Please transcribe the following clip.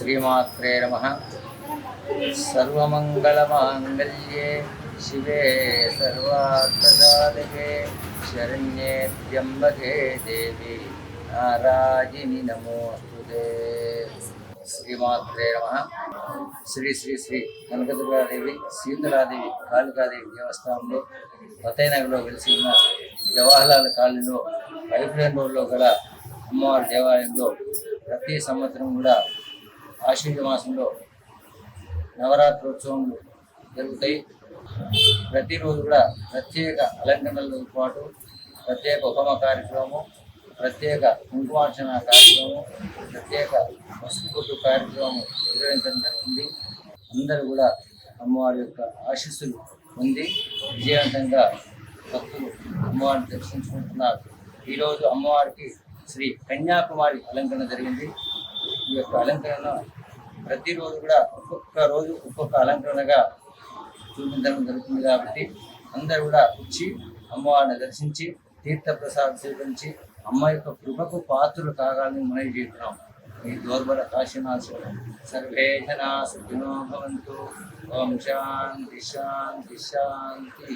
శ్రీమాత్రే నమ సర్వమంగళమాంగళ్యే శివే సర్వార్థసాధకే శరణ్యే త్ర్యంబకే దేవి నారాయణి నమోస్తుదే శ్రీమాత్రే నమ శ్రీ శ్రీ శ్రీ కనకదుర్గాదేవి సీతలాదేవి కాళికాదేవి దేవస్థానంలో ఫతేనగర్లో వెలిసి ఉన్న జవహర్లాల్ కాలనీలో వైబ్రెంట్ రోడ్లో గల అమ్మవారి దేవాలయంలో ప్రతి సంవత్సరం కూడా ఆశ్వీజ మాసంలో నవరాత్రోత్సవములు జరుగుతాయి. ప్రతిరోజు కూడా ప్రత్యేక అలంకరణలతో పాటు ప్రత్యేక ఉపమ కార్యక్రమము ప్రత్యేక కుంకుమార్చన కార్యక్రమం ప్రత్యేక పసుపు కార్యక్రమం నిర్వహించడం జరిగింది. అందరూ కూడా అమ్మవారి యొక్క ఆశీస్సులు పొంది విజయవంతంగా భక్తులు అమ్మవారిని దర్శించుకుంటున్నారు. ఈరోజు అమ్మవారికి శ్రీ కన్యాకుమారి అలంకరణ జరిగింది. ఈ యొక్క అలంకరణ ప్రతిరోజు కూడా ఒక్కొక్క రోజు ఒక్కొక్క అలంకరణగా చూపించడం జరుగుతుంది కాబట్టి అందరూ కూడా వచ్చి అమ్మవారిని దర్శించి తీర్థప్రసాదం స్వీకరించి అమ్మ యొక్క కృపకు పాత్రలు కాగాలని మనవి చేస్తున్నాం. ఈ దోర్బల కాశీనాశం సర్వే జనా సుఖినో భవంతు. ఓం శాంతి శాంతి శాంతి.